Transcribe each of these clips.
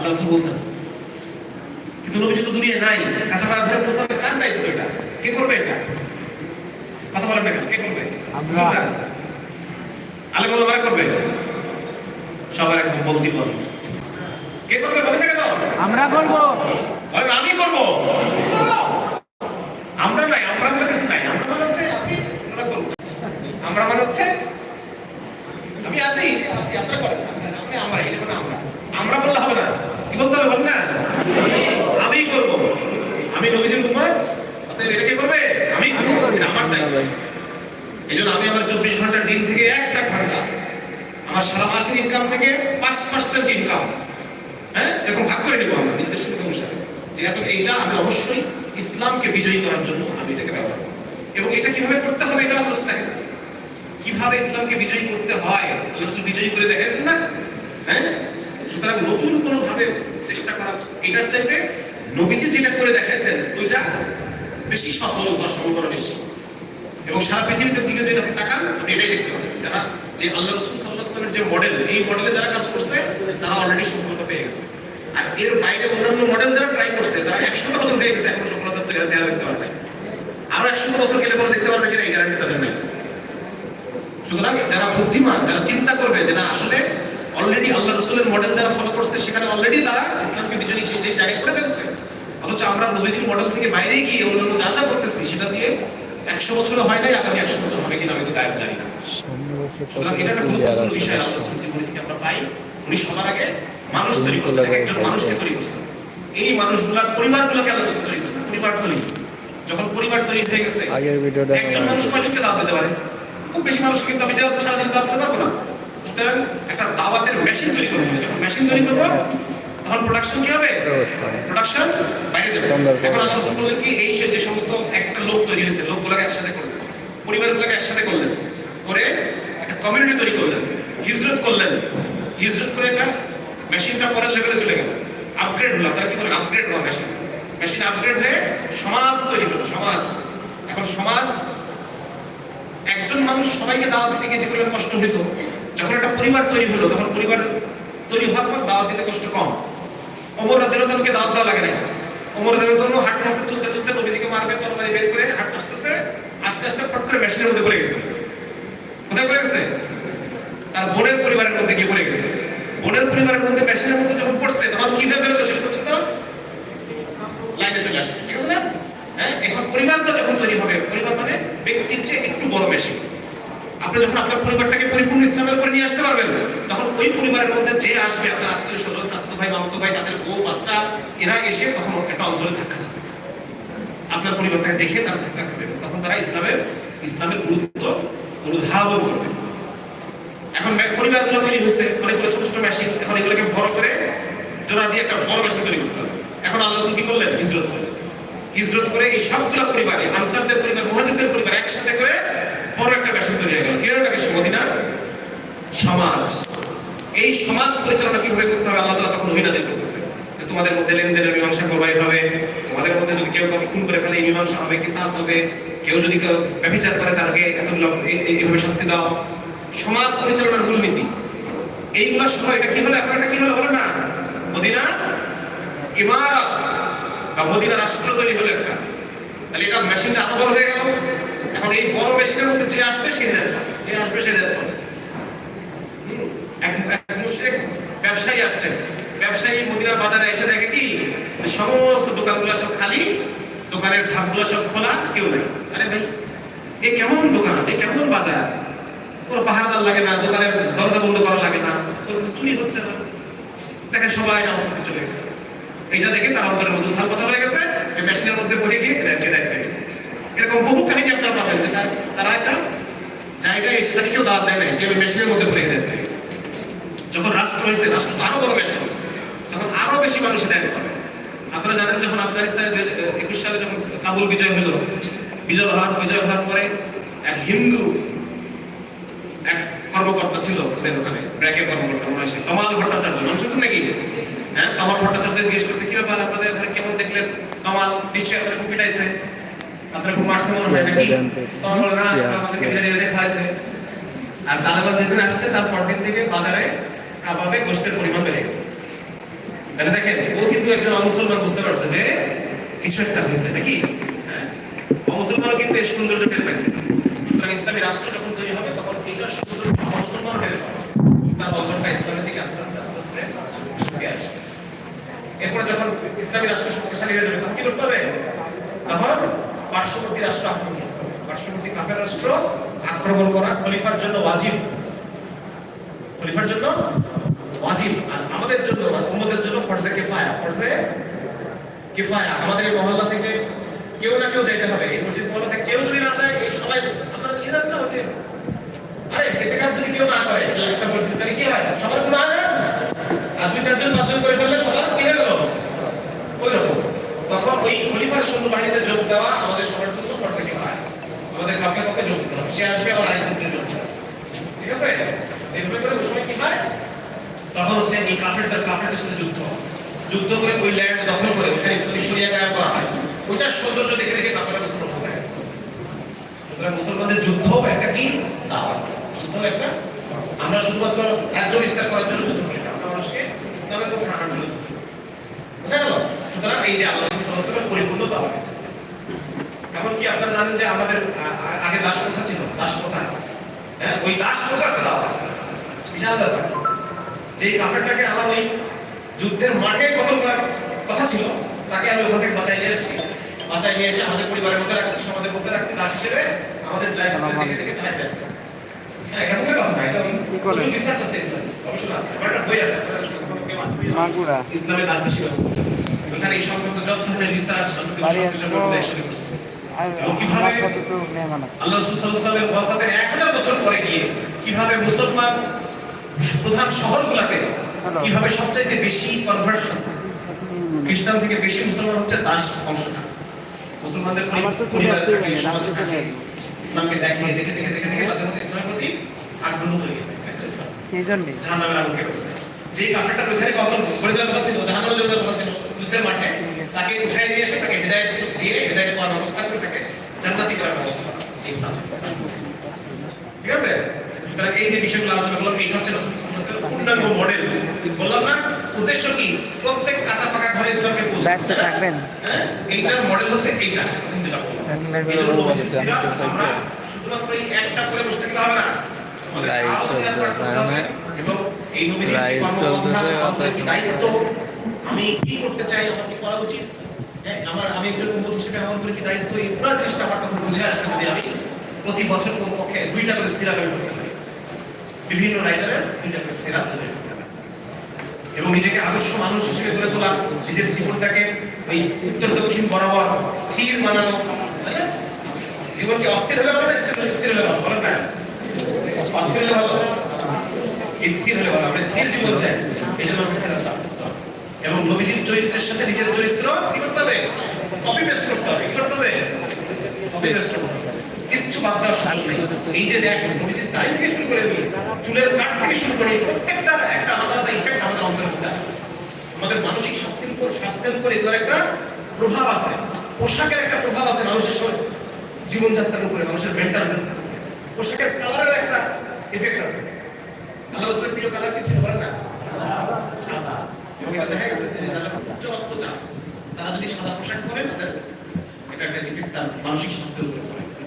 আল্লাহ রাসূল বলছেন কিন্তু নবীজি তো দুনিয়ায় নাই কাঁচাপাড়া ধরে প্রস্তাবে কার দায়িত্ব এটা? কে করবে এটা? কথা বলেন না কে করবে? আমরা। আলে বলো করবে? সবার একদম বলতে পারব কে করবে বলেন না কেন? আমরা করব। বলেন আমি করব। আমরা নাই আমরা মানে কিছু নাই। আমরা মানে হচ্ছে আসি আমরা করব। আমরা মানে হচ্ছে আমি আসি আসি আপনারা করেন আপনি- আপনি আমরা এটা মানে আমরা আমরা বললে হবে না কি বল না? আমি করব। আমি নবীজির উম্মত অতএব এটা কে করবে? আমি আমার দায়িত্ব। এই জন্য আমি আমার চব্বিশ ঘণ্টার দিন থেকে একটা ঘণ্টা আমার সারা মাসের ইনকাম থেকে পাঁচ পার্সেন্ট ইনকাম হ্যাঁ? এরকম ভাগ করে নেব আমরা নিজেদের সুবিধা অনুসারে যে এত এইটা আমি অবশ্যই ইসলামকে বিজয়ী করার জন্য আমি এটাকে ব্যবহার করব। এবং এটা কীভাবে করতে হবে এটা আমরা দেখেছি কীভাবে ইসলামকে বিজয়ী করতে হয়? আল্লাহ বিজয়ী করে দেখেছেন না? হ্যাঁ? সুতরাং নতুন কোনো ভাবে চেষ্টা করা এটার চাইতে নবীজি যেটা করে দেখাইছেন, ওইটা বেশি সফল হওয়ার সম্ভাবনা বেশি। এবং সারা পৃথিবীতে দিকে যদি আপনি তাকান, আপনি এটাই দেখতে পাবেন যারা যে আল্লাহ রসুল সাল্লাহ সাল্লামের যে মডেল এই মডেলে যারা কাজ করছে, তারা অলরেডি সফলতা পেয়ে গেছে। আর এর বাইরে অন্যান্য মডেল যারা ট্রাই করছে, তারা একশো বছর হয়ে গেছে এখন সফলতার চেহারা দেখতে পারবে আরও একশো বছর গেলে পরে দেখতে পারবে কিনা, এই গ্যারান্টি তাদের নেই। সুতরাং যারা বুদ্ধিমান, যারা চিন্তা করবে যে না, আসলে অলরেডি আল্লাহ রসুলের মডেল যারা ফলো করছে সেখানে অলরেডি তারা ইসলামকে বিজয়ী সেই সেই জায়গায় করে ফেলছে। অথচ আমরা নবীজির মডেল থেকে বাইরে গিয়ে অন্যান্য যা যা করতেছি সেটা দিয়ে একশো বছরও হয় নাই আগামী একশো বছর হবে কিনা আমি তো গায়েব জানি না। সুতরাং এটা একটা গুরুত্বপূর্ণ বিষয় আল্লাহ রসুলের জীবনী থেকে আমরা পাই। উনি সবার আগে মানুষ তৈরি করছেন এক একজন মানুষকে তৈরি করছেন। এই মানুষগুলার পরিবারগুলোকে আল্লাহ রসুল তৈরি করছেন পরিবার তৈরি। যখন পরিবার তৈরি হয়ে গেছে আগের ভিডিওটা একজন মানুষ কয়জনকে দাওয়াত দিতে পারে। খুব বেশি মানুষ কিন্তু আমি সারাদিন দাওয়াত দিতে পারব না। সুতরাং একটা দাওয়াতের মেশিন তৈরি করতে হবে। যখন মেশিন তৈরি করব তখন প্রোডাকশন কি হবে? প্রোডাকশন বাইরে যাবে। এখন আল্লাহ রাসূল বললেন কি এই যে সমস্ত একটা লোক তৈরি হয়েছে লোকগুলোকে একসাথে করলেন পরিবারগুলোকে একসাথে করলেন করে একটা কমিউনিটি তৈরি করলেন হিজরত করলেন। হিজরত করে একটা মেশিনটা পরের লেভেলে চলে গেল। আপগ্রেড হলো তারা কি বলেন আপগ্রেড হলো মেশিন মেশিন আপগ্রেড হয়ে সমাজ তৈরি হলো সমাজ। এখন সমাজ একজন মানুষ সবাইকে দাওয়াত দিতে গিয়ে যে পরিমাণ কষ্ট হইতো যখন একটা পরিবার তৈরি হলো, তখন পরিবার তৈরি হওয়ার পর দাওয়াত দিতে কষ্ট কম। অমর রাদিয়াল্লাহু দাওয়াত দেওয়া লাগে না অমর রাদিয়াল্লাহু হাঁটতে হাঁটতে চলতে চলতে নবীজিকে মারবে, তরবারি বের করে হাঁটতে আসতেছে আস্তে আস্তে পট করে মেশিনের মধ্যে পড়ে গেছে। কোথায় পড়ে গেছে? তার বোনের পরিবারের মধ্যে গিয়ে পড়ে গেছে বোনের পরিবারের মধ্যে মেশিনের মধ্যে যখন পড়ছে তখন কি হয়ে বেরোলো শেষ পর্যন্ত লাইনে চলে আসছে ঠিক আছে না হ্যাঁ এখন পরিবারটা যখন তৈরি হবে পরিবার মানে ব্যক্তির চেয়ে একটু বড় মেশিন আপনি যখন আপনার পরিবারটাকে পরিপূর্ণ ইসলামের উপরে নিয়ে আসতে পারবেন তখন ওই পরিবারের মধ্যে যে আসবে, আপনার আত্মীয় স্বজন চাস্তো ভাই মামতো ভাই, তাদের বউ, বাচ্চা, এরা এসে তখন একটা অন্তরে ধাক্কা খাবে। আপনার পরিবারটাকে দেখে তারা ধাক্কা খাবে। তখন তারা ইসলামের ইসলামের গুরুত্ব অনুধাবন করবে। এখন পরিবারগুলো তৈরি হয়েছে, অনেকগুলো ছোট ছোট মেশিন এখন এগুলোকে বড় করে জোড়া দিয়ে একটা বড় মেশিন তৈরি করতে হবে। এখন আল্লাহ কি করলেন? হিজরত করলেন। হিজরত করে এই সবগুলো পরিবারে, আনসারদের পরিবার, মুহাজিরদের পরিবার একসাথে করে বড় একটা মেশিন তৈরি হয়ে গেল। কি হলো এটাকে মদিনা সমাজ। এই সমাজ পরিচালনা কীভাবে করতে হবে, আল্লাহ তাআলা তখন ওহী করতেছে। যে তোমাদের মধ্যে লেনদেনের মীমাংসা করবা এভাবে, তোমাদের মধ্যে যদি কেউ কাউকে খুন করে ফেলে, এই মীমাংসা হবে কিসাস হবে, কেউ যদি কেউ ব্যভিচার করে তাকে এই- এইভাবে শাস্তি দাও। সমাজ পরিচালনার মূলনীতি। এইগুলো সহ এটা কি হলো? এখন এটা কি হলো? বলো না। মদিনা ইমারত বা মদিনা রাষ্ট্র তৈরি হলো একটা। তাহলে এটা মেশিনটা আরও বড় হয়ে গেল। এখন এই বড় মেশিনের মধ্যে যে আসবে, সে যে আসবে, সে এক এক মুশরিক ব্যবসায়ী আসছে ব্যবসায়ী মদিনার বাজারে এসে দেখে কি? সমস্ত দোকানগুলো সব খালি, দোকানের ঝাপগুলো সব খোলা, কেউ নাই। আরে ভাই, এ কেমন দোকান? এ কেমন বাজার? কোনো পাহারাদার লাগে না, দোকানের দরজা বন্ধ করা লাগে না কোনো চুরি হচ্ছে না। দেখে সবাই চলে গেছে। এটা দেখে তার অন্তরের মধ্যে উথাল হয়ে গেছে, এই মেশিনের মধ্যে পড়ে গিয়ে দেখ গেছে এরকম বহু কাহিনী আপনারা পাবেন যে তার- একটা জায়গায় এসে তাকে কেউ দাঁত দেয় নাই সে মেশিনের মধ্যে পড়ে দেয় যখন রাষ্ট্র হয়েছে, রাষ্ট্র তো আরও বড় তখন আরও বেশি মানুষের দেয় হবে। আপনারা জানেন যখন আফগানিস্তানে একুশ সালে যখন কাবুল বিজয় হলো বিজয় হওয়ার বিজয় হওয়ার পরে এক হিন্দু এক কর্মকর্তা ছিল ওখানে কর্মকর্তা মনে হয় ভট্টাচার্য নাম শুনছেন নাকি? হ্যাঁ কামাল ভট্টাচার্য জিজ্ঞেস করছে কি ব্যাপার আপনাদের ওখানে কেমন দেখলেন? কামাল নিশ্চয়ই আপনারা খুব পিটাইছে। আপনারা খুব মারছে মনে হয় নাকি? না আমাদেরকে ধীরে ধীরে খাওয়াইছে। আর তালেবান যেদিন আসছে তার পরদিন থেকে বাজারে কাবাবে গোষ্ঠের পরিমাণ বেড়ে গেছে। তাহলে দেখেন, ও কিন্তু একজন মুসলমান বুঝতে পারছে যে কিছু একটা হয়েছে, নাকি? হ্যাঁ? মুসলমানও কিন্তু এই সৌন্দর্য টের পাইছে। সুতরাং ইসলামী রাষ্ট্র যখন তৈরি হবে, তখন এইটার সৌন্দর্য মুসলমান টের তার অন্তরটা ইসলামের দিকে আস্তে আস্তে আস্তে আস্তে ঝুঁকে আসবে। এরপরে যখন ইসলামী রাষ্ট্র শক্তিশালী হয়ে যাবে, তখন কি করতে হবে? তখন পার্শ্ববর্তী রাষ্ট্র আক্রমণ করতে হবে। পার্শ্ববর্তী কাফের রাষ্ট্র আক্রমণ করা খলিফার জন্য ওয়াজিব। খলিফার জন্য ওয়াজিব। আর আমাদের জন্য উম্মতের জন্য ফরজে কিফায়া। ফরজে কিফায়া। আমাদের মহল্লা থেকে কেউ না কেউ যাইতে হবে। এই মসজিদ মহল্লা থেকে কেউ যদি না যায়, এই সবাই আপনারা কি জানেন না হচ্ছে। আরে এতে কাজ যদি কেউ না করে একটা মসজিদ, তাহলে কি হয়? সবার গুনাহ না? আর দুই চারজন, পাঁচজন করে ফেললে সবার কি হয়ে গেল? ওই রকম। তখন ওই খলিফার সৈন্য বাহিনীতে যোগ দেওয়া আমাদের সবার জন্য ফরজে কিফায়া। আমাদের কাউকে কাউকে যোগ দিতে হবে। সে আসবে, আবার আরেকজনকে যোগ দিতে ঠিক আছে? এইভাবে করে ওই সময় কি হয়? তখন হচ্ছে এই কাফেরদের কাফেরদের সাথে যুদ্ধ। যুদ্ধ করে ওই ল্যান্ড দখল করে ওখানে ইসলামী শরিয়া কায়েম করা হয়। ওইটার সৌন্দর্য দেখে দেখে কাফেররা মুসলমান হতে গেছে। সুতরাং মুসলমানদের যুদ্ধ একটা কি? দাওয়াত। যুদ্ধ একটা আমরা শুধুমাত্র রাজ্য বিস্তার করার জন্য যুদ্ধ করি না, আমরা মানুষকে ইসলামের পক্ষে আনার জন্য যুদ্ধ করি। বুঝা গেল? সুতরাং এই যে আল্লাহ সাল্লাল্লাহু পরিপূর্ণ দাওয়াত সিস্টেম এমনকি আপনারা জানেন যে আমাদের আগে দাস প্রথা ছিল দাস প্রথা হ্যাঁ ওই দাস প্রথা একটা দাওয়াত। বিশাল ব্যাপার। যে কাফেরটাকে আমার ওই যুদ্ধের মাঠে কতল করার কথা ছিল তাকে আমি ওখান থেকে বাঁচাই নিয়ে এসেছি। বাঁচাই নিয়ে এসে আমাদের পরিবারের মধ্যে রাখছি সমাজের মধ্যে রাখছি দাস হিসেবে আমাদের লাইফ স্টাইল দেখে দেখে হ্যাঁ এটা মুখের কথা না এটা প্রচুর রিসার্চ আছে গবেষণা আছে আমার একটা বই আছে আপনারা যদি কখনো কেউ আগ্রহী হন, মাগুরা। ইসলামের দাসদাসী ব্যবস্থা। ওখানে এই সংক্রান্ত যত ধরনের রিসার্চ বাড়ি সব আসব। একসাথে করছে। কিভাবে- আমার সাথে তো মেহমান আছে? আল্লাহ ওয়াফাতের 1000 বছর পরে গিয়ে কীভাবে মুসলমান প্রধান শহরগুলোতে কীভাবে সবচাইতে বেশি কনভার্সন খ্রিস্টান থেকে বেশি মুসলমান হচ্ছে দাস বংশটা মুসলমানদের পরিবারে থাকে, সমাজে থাকে, ইসলামকে দেখে দেখে দেখে দেখে দেখে তাদের মধ্যে ইসলামের প্রতি আগ্রহ তৈরি হয়। সেই জাহান্নামের যে কাফেরটা ওইখানে কত করে দেওয়ার কথা ছিল? জাহান্নামের জন্য কথা ছিল? যুদ্ধের মাঠে তাকে উঠাই নিয়ে এসে তাকে হেদায়েত দিয়ে হেদায়েত পাওয়ার ব্যবস্থা করে তাকে জান্নাতি করার ব্যবস্থা করা। ঠিক আছে? এই যে বিষয়গুলো আলোচনা করলাম এইটা হচ্ছে পূর্ণাঙ্গ মডেল বললাম না উদ্দেশ্য কি? প্রত্যেক কাঁচা পাকা ঘরে ইসলামকে পৌঁছে থাকবেন। হ্যাঁ? এইটার মডেল হচ্ছে এইটা যেটা আমরা শুধুমাত্র এই একটা করে বসে থাকলে হবে না। এবং এই চলতেছে, আমাদের দায়িত্ব? আমি কি করতে চাই আমার কি করা উচিত? হ্যাঁ, আমার আমি একজন উম্মত হিসেবে আমার উপরে কি দায়িত্ব? এই পুরো জিনিসটা আমার তখন বুঝে আসবে যদি আমি প্রতি বছর কমপক্ষে দুইটা করে আমি করতে বিভিন্ন রাইটারের দুইটা করে করতে পারি এবং নিজেকে আদর্শ মানুষ হিসেবে গড়ে তোলা নিজের জীবনটাকে ওই উত্তর দক্ষিণ বরাবর স্থির বানানো? জীবনকে অস্থির হলে ভালো স্থির হলে- ভালো ভালো না অস্থির হলে ভালো? স্থির হলে ভালো, আমরা স্থির জীবন চাই, এই জন্য সিরাত করতে এবং নবীজির চরিত্রের সাথে নিজের চরিত্র কি করতে হবে? কপি পেস্ট করতে হবে, কি করতে হবে? কপি পেস্ট করতে হবে। বাদ দেওয়ার এই যে দেখ দাড়ি থেকে শুরু করে নিয়ে চুলের কাট থেকে শুরু করে প্রত্যেকটা একটা আলাদা ইফেক্ট আমাদের অন্তরের মধ্যে আছে। আমাদের মানসিক স্বাস্থ্যের উপর স্বাস্থ্যের উপর এগুলোর একটা প্রভাব আছে। পোশাকের একটা প্রভাব আছে মানুষের জীবনযাত্রার উপরে, মানুষের মেন্টাল পোশাকের কালারের একটা আছে। আল্লাহ রসুলের প্রিয় কালার কি ছিল বলেন না? সাদা। দেখা গেছে যে উচ্চ রক্তচাপ, তারা যদি সাদা পোশাক পরে, তাদের এটা একটা ইফেক্ট তার মানসিক স্বাস্থ্যের উপরে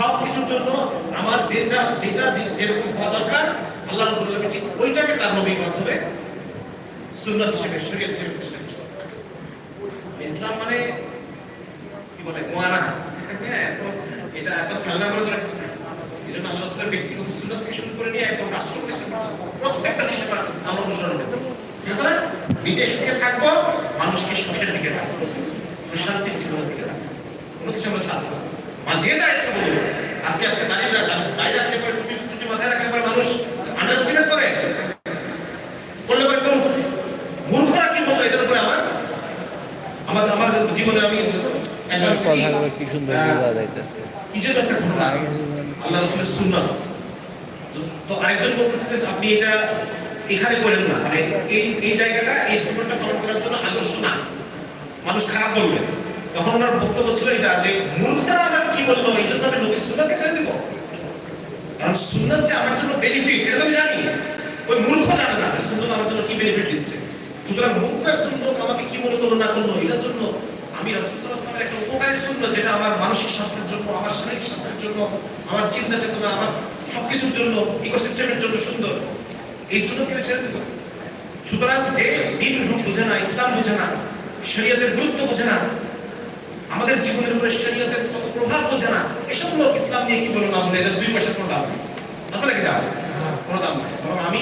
সব কিছুর জন্য আমার যেটা যেটা যেরকম হওয়া দরকার, আল্লাহ রাব্বুল আলামিন ঠিক ওইটাকে তার নবীর মাধ্যমে সুন্নাত হিসেবে, শরীয়ত হিসেবে প্রতিষ্ঠা করছে ইসলাম মানে কি বলে, মোয়ানা। হ্যাঁ এটা এত করে কিছু না এই জন্য আল্লাহ ব্যক্তিগত সুন্নাত থেকে শুরু করে নিয়ে একদম রাষ্ট্র প্রতিষ্ঠা প্রত্যেকটা জিনিস আমরা অনুসরণ নিজে সুখে থাকব, মানুষকে সুখের দিকে রাখব, প্রশান্তির জীবনের দিকে রাখব। কোনো কিছু আমরা ছাড়বো মা যে যা ইচ্ছে বলবে আজকে আজকে দাঁড়িয়ে দাঁড়িয়ে রাখলে পরে টুপি টুপি মাথায় রাখলে পরে মানুষ আন্ডারস্টিমেট করে। করলে পরে কোন মূর্খরা কি বলবে? এটার উপরে আমার আমাদের জীবনে আমি কি সুন্দর হ্যাঁ। বোঝা যাইতেছে কি যেন একটা ঘটনা। আল্লাহ রসুলের তো- আরেকজন বলতেছে যে আপনি এটা এখানে করেন না। মানে এই এই জায়গাটা এই সুন্নতটা পালন করার জন্য আদর্শ না। মানুষ খারাপ বলবে। তখন ওনার বক্তব্য ছিল এটা যে মূর্খরা আমাকে কি বলল? এই জন্য আমি নবী সুন্নাতকে ছেড়ে দেবো। কারণ সুন্নাত যে আমার জন্য বেনিফিট এটা আমি জানি। ওই মূর্খ জানে না যে সুন্নাত আমার জন্য কি বেনিফিট দিচ্ছে। সুতরাং মূর্খ একজন লোক আমাকে কি মনে করল না করল এটার জন্য আমি রাসূলুল্লাহ একটা উপকারী সুন্নাত, যেটা আমার মানসিক স্বাস্থ্যের জন্য, আমার শারীরিক স্বাস্থ্যের জন্য, আমার চিন্তা চেতনা, আমার সবকিছুর জন্য ইকোসিস্টেমের জন্য সুন্দর। এই আমি ছেড়ে দেবো। সুতরাং যে দিন বুঝে না, ইসলাম বুঝে না, শরীয়তের গুরুত্ব বোঝে না আমাদের জীবনের উপরে শরীয়তের কত প্রভাব বোঝে না, এসব লোক ইসলাম নিয়ে কি বলে না বলে এদের দুই পয়সা কোনো দাম নেই। আসলে কি দাম কোনো দাম নেই। বরং আমি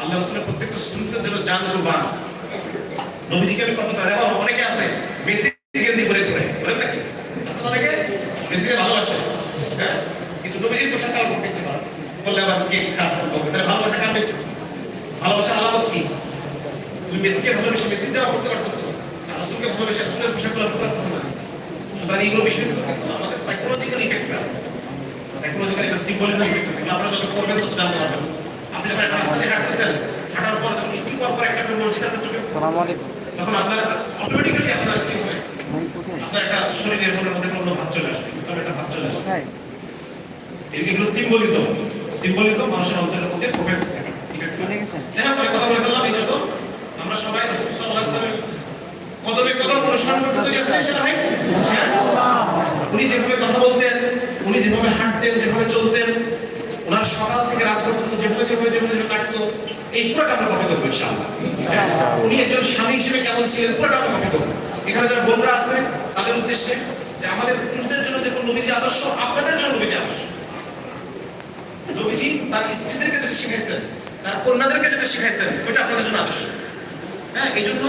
আল্লাহ রসুলের প্রত্যেকটা সুন্নতের জন্য জান কুরবান নবীজিকে আমি কতটা দেখো অনেকে আছে, মেসি গেঞ্জি পরে করে বলেন নাকি? আসলে অনেকে? মেসিকে ভালোবাসে। হ্যাঁ? কিন্তু নবীজির পোশাক করতে ইচ্ছে করে বললে আবার কে খারাপ করবে তাহলে ভালোবাসা কার বেশি? ভালোবাসার আলামত কি? তুমি মেসিকে ভালোবেসে মেসির যাওয়া করতে পারতেছো? রসুলকে ভালোবেসে রসুলের পোশাকগুলো করতে পারতেছো না? সুতরাং এইগুলো বিষয়গুলো কিন্তু আমাদের সাইকোলজিক্যাল ইফেক্ট ফেলে সাইকোলজিক্যাল একটা সিম্বলিজম ইফেক্ট আছে। আপনারা যত করবেন তত জানতে পারবেন। আপনি যখন একটা রাস্তা দিয়ে হাঁটতেছেন হাঁটার পর যখন একটু পর পর একটা করে মসজিদ আপনার চোখে তখন আপনার অটোমেটিক্যালি আপনার কি হবে? আপনার একটা শরীরের মনের মধ্যে কোনো ভাব চলে আসবে ইসলামের একটা ভাব চলে আসবে। এগুলো সিম্বলিজম সিম্বলিজম মানুষের অন্তরের মধ্যে প্রফেক্ট ইফেক্ট গেছেন? যাই হোক কথা বলে ফেললাম এই জন্য আমরা সবাই রাসূল সাল্লাল্লাহু আলাইহি কদমে কদম অনুসরণ করতে ইনশাআল্লাহ ভাই? হ্যাঁ? উনি যেভাবে কথা বলতেন, উনি যেভাবে হাঁটতেন, যেভাবে চলতেন, ওনার সকাল থেকে রাত পর্যন্ত যেভাবে যেভাবে যেভাবে যেভাবে কাটতো, এই পুরোটা আমরা কপি করব ইনশাআল্লাহ। হ্যাঁ? উনি একজন স্বামী হিসেবে কেমন ছিলেন পুরোটা আমরা কপি করব। এখানে যারা বোনরা আছে, তাদের উদ্দেশ্যে যে আমাদের পুরুষদের জন্য যে কোন নবীজি আদর্শ, আপনাদের জন্য নবীজি আদর্শ। নবীজি তার স্ত্রীদেরকে যেটা শিখাইছেন, তার কন্যাদেরকে যেটা শিখাইছেন ওটা আপনাদের জন্য আদর্শ। হ্যাঁ এই জন্য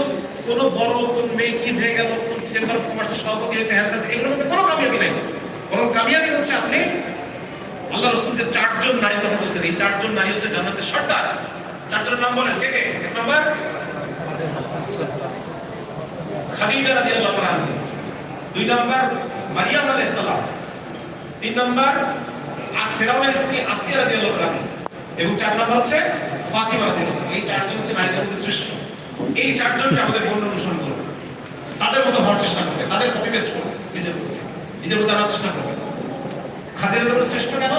কোন বড় কোন মেয়ে কি হয়ে গেল কোন চেম্বার অফ কমার্সের সভাপতি হয়েছে হ্যাঁ হয়েছে, এগুলোর মধ্যে কোনো কামিয়াবি নাই। বরং কামিয়াবি হচ্ছে আপনি আল্লাহ রসুল যে চারজন নারীর কথা বলছেন এই চারজন নারী হচ্ছে জান্নাতের সর্দার। চারজনের নাম বলেন কে কে? এক নাম্বার? খাদিজা রাদিয়াল্লাহু তাআলা দুই নাম্বার মারিয়াম আলাইহিস সালাম। তিন নাম্বার ফেরাউনের স্ত্রী আসিয়া রাদিয়াল্লাহু তাআলা এবং চার নাম্বার হচ্ছে ফাতিমা রাদিয়াল্লাহু তাআলা। এই চারজন হচ্ছে নারীদের শ্রেষ্ঠ। এই চারজনকে আমাদের বর্ণ অনুসরণ করবে তাদের মতো হওয়ার চেষ্টা করবে। তাদের কপি পেস্ট করবে নিজের মধ্যে। নিজের মধ্যে আনার চেষ্টা করবে খাদিজা রাদিয়াল্লাহু শ্রেষ্ঠ কেন?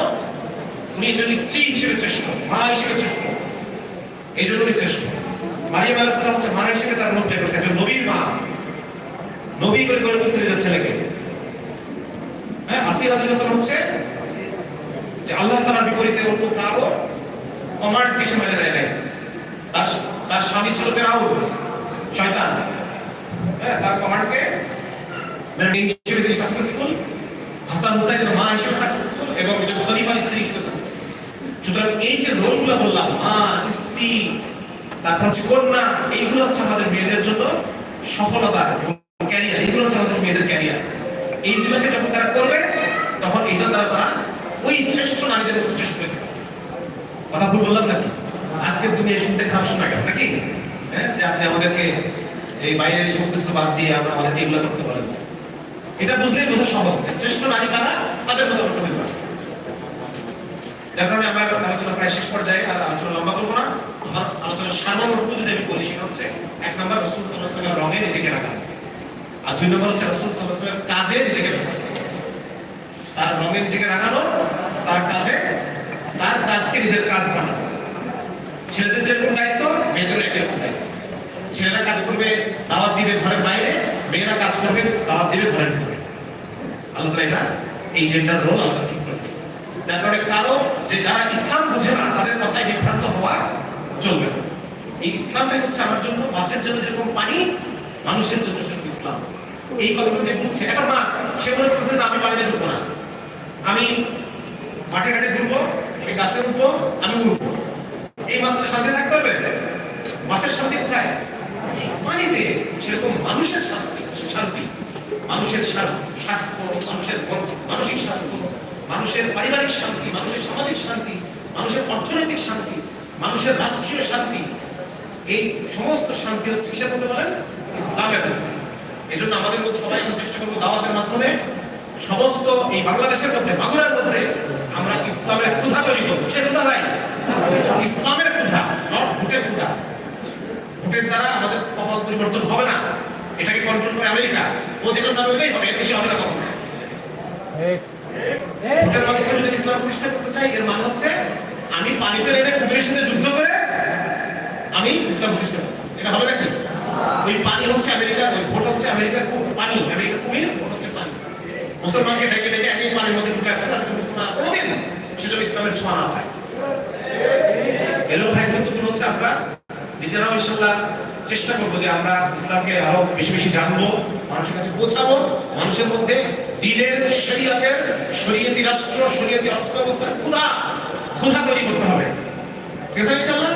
উনি একজন স্ত্রী হিসেবে শ্রেষ্ঠ, মা হিসেবে শ্রেষ্ঠ। এই জন্য উনি শ্রেষ্ঠ। মারিয়াম আলাইহিস সালাম হচ্ছে মা হিসেবে তার রূপ দেখেছে একজন নবীর মা। নবী করে করে তুলছে নিজের ছেলেকে। হ্যাঁ আসি রাদিয়াল্লাহু হচ্ছে যে আল্লাহ তাআলার বিপরীতে অন্য কারও কমান্ড কিছু মেনে নেয় নাই। তার তার স্বামী ছিল ফেরাউন, শয়তান। হ্যাঁ তার কমান্ডকে মেনে হিসেবে তিনি সাকসেসফুল হাসান হুসাইনের মা হিসেবে সাকসেসফুল এবং একজন খলিফার স্ত্রী হিসেবে সাকসেসফুল সুতরাং এই যে রোলগুলো বললাম, মা, স্ত্রী কন্যা, এইগুলো হচ্ছে আমাদের মেয়েদের জন্য সফলতা এবং ক্যারিয়ার এগুলো হচ্ছে আমাদের মেয়েদের ক্যারিয়ার এইগুলোকে যখন তারা করবে, তখন এটা দ্বারা তারা ওই শ্রেষ্ঠ নারীদের মধ্যে শ্রেষ্ঠ। কথা ভুল বললাম নাকি? আজকের দুনিয়া শুনতে খারাপ শোনা গেল নাকি? হ্যাঁ যে আপনি আমাদেরকে এই বাইরের এই সমস্ত কিছু বাদ দিয়ে আমরা আমাদের এগুলো করতে পারেন। এটা বুঝলেই বোঝা সহজ যে শ্রেষ্ঠ নারী কারা, তাদের মতো করতে পারবে যার কারণে আমার আলোচনা প্রায় শেষ পর্যায়ে, আর আলোচনা লম্বা করব না। আমার আলোচনার সারমর্ম যদি আমি বলি, সেটা হচ্ছে এক নম্বর, রসুল সাল্লাহ সাল্লামের রঙে নিজেকে রাখা। আর দুই নম্বর হচ্ছে রসুল সাল্লাহ সাল্লামের কাজে নিজেকে রাখা। তার রঙে নিজেকে রাখানো, তার কাজে, তার কাজকে নিজের কাজ বানানো। ছেলেদের যেরকম দায়িত্ব, মেয়েদেরও একই রকম দায়িত্ব। ছেলেরা কাজ করবে, দাওয়াত দিবে ঘরের বাইরে, মেয়েরা কাজ করবে, দাওয়াত দিবে ঘরের ভিতরে। আল্লাহ এটা, এই জেন্ডার রোল আল্লাহ ঠিক করেছে যার কারণে কারও যে যারা ইসলাম বুঝে না, তাদের কথায় বিভ্রান্ত হওয়া চলবে না। এই ইসলামটা হচ্ছে আমার জন্য মাছের জন্য যেরকম পানি, মানুষের জন্য সেরকম ইসলাম। এই কথাটা যে বুঝছে এখন মাছ, সে মনে করছে আমি পানিতে ঢুকবো না। আমি মাঠে ঘাটে ঘুরবো, আমি গাছে উঠবো, আমি উঠবো এই মাছটা শান্তি থাকতে হবে? মাছের শান্তি কোথায়? পানিতে সেরকম মানুষের শাস্তি, শান্তি। মানুষের স্বাস্থ্য, মানুষের মানসিক স্বাস্থ্য, মানুষের পারিবারিক শান্তি, মানুষের সামাজিক শান্তি, মানুষের অর্থনৈতিক শান্তি, মানুষের রাষ্ট্রীয় শান্তি। এই সমস্ত শান্তি হচ্ছে কিসের মধ্যে বলেন? ইসলামের মধ্যে। এই জন্য আমাদের মধ্যে সবাই আমরা চেষ্টা করব দাওয়াতের মাধ্যমে সমস্ত এই বাংলাদেশের মধ্যে বাগুড়ার মধ্যে আমরা ইসলামের ক্ষুধা তৈরি করব। সে ক্ষুধা ভাই? ইসলামের ভোটের ভোটের দ্বারা আমাদের কপাল পরিবর্তন হবে না। এটাকে কন্ট্রোল করে আমেরিকা, ও যেটা চাবে ওটাই হবে, এর বেশি হবে না ভোটের মাধ্যমে যদি ইসলাম প্রতিষ্ঠা করতে চাই, এর মানে হচ্ছে আমি পানিতে নেমে সাথে যুদ্ধ করে আমি ইসলাম প্রতিষ্ঠা করব। এটা হবে নাকি? ওই পানি হচ্ছে আমেরিকার ওই ভোট হচ্ছে আমেরিকার পানি। আমেরিকার কুমির, ভোট হচ্ছে পানি। মুসলমানকে ডেকে ডেকে একই পানির মধ্যে ঢুকে আছে যাতে মুসলমান কোনোদিন সেজন্য ইসলামের ছোঁয়া না পায় এলো ভাই গুরুত্বপূর্ণ হচ্ছে আমরা নিজেরাও ইনশাল্লাহ চেষ্টা করব যে আমরা ইসলামকে আরও বেশি বেশি জানব মানুষের কাছে পৌঁছাবো মানুষের মধ্যে দিনের শরীয়তের শরীয়তি রাষ্ট্র শরীয়তি অর্থ ব্যবস্থার ক্ষুধা ক্ষুধা তৈরি করতে হবে। ঠিক আছে ইনশাল্লাহ?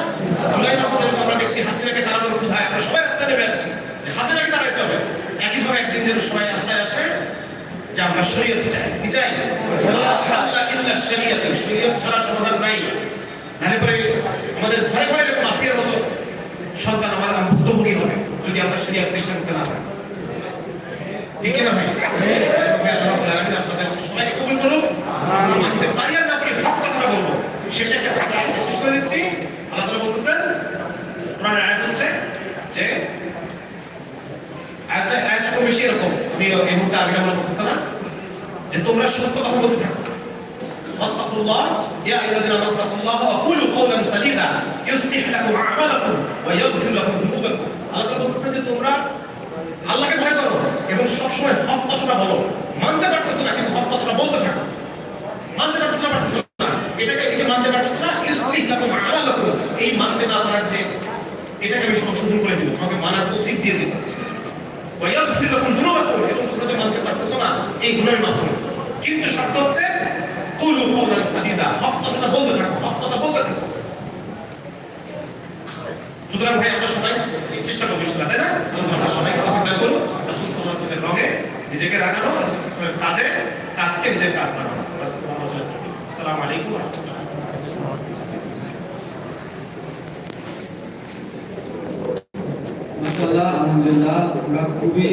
জুলাই মাসে যেরকম আমরা দেখছি হাসিনাকে তাড়ানোর ক্ষুধায় আমরা সবাই রাস্তায় নেমে আসছি। যে হাসিনাকে তাড়াইতে হবে। একইভাবে একদিন যেন সবাই রাস্তায় আসে যে আমরা শরীয়ত চাই। কি চাই? হাল্লা ইল্লা শরীয়ত শরীয়ত ছাড়া সমাধান নাই। নাহলে পরে আমাদের ঘরে ঘরে এরকম আসিয়ার মতো সন্তান আমার ভুক্তভোগী হবে, যদি আমরা সেরিয়া প্রতিষ্ঠা করতে না পারি। ঠিক কিনা ভাই? শেষে একটা দিচ্ছি। বেশি এরকম। আমি এই মুহূর্তে আগে আমার বলতেছে না। যে তোমরা সত্য কথা বলতে থাকো। الله يا ايها الذين امنوا اتقوا الله وقولوا قولا سديدا يصلح لكم اعمالكم ويغفر لكم ذنوبكم আল্লাহ তাআলা বলতেছেন যে তোমরা আল্লাহকে ভয় করো এবং সবসময় হক কথাটা বলো মানতে পারতেছো না কিন্তু হক কথাটা বলতে থাকো মানতে পারতেছো না পারতেছো না এটাকে এই যে মানতে পারতেছো না ইসলিহ লাকুম আমালাকুম এই মানতে না পারার যে এটাকে আমি সংশোধন করে দিব তোমাকে মানার তৌফিক দিয়ে দিব ওয়াইয়াগফির লাকুম যুনুবাকুম এবং তোমরা যে মানতে পারতেছো না এই গুনাহের মাফ করে দেব। কিন্তু শর্ত হচ্ছে কুলু কওলান সাদিদা হক কথাটা থাকো হক কথা থাকো। সুতরাং ভাই, আমরা সবাই চেষ্টা করব ইনশাআল্লাহ, তাই না? আমরা সবাই দান করুন রাসূল ওয়াসাল্লামের রঙে নিজেকে রাখানো রাসূল ওয়াসাল্লামের কাজে, কাজকে নিজের কাজ বানানো। আসসালামু আলাইকুম রাহমাতুল্লাহ। আলহামদুলিল্লাহ, আমরা খুবই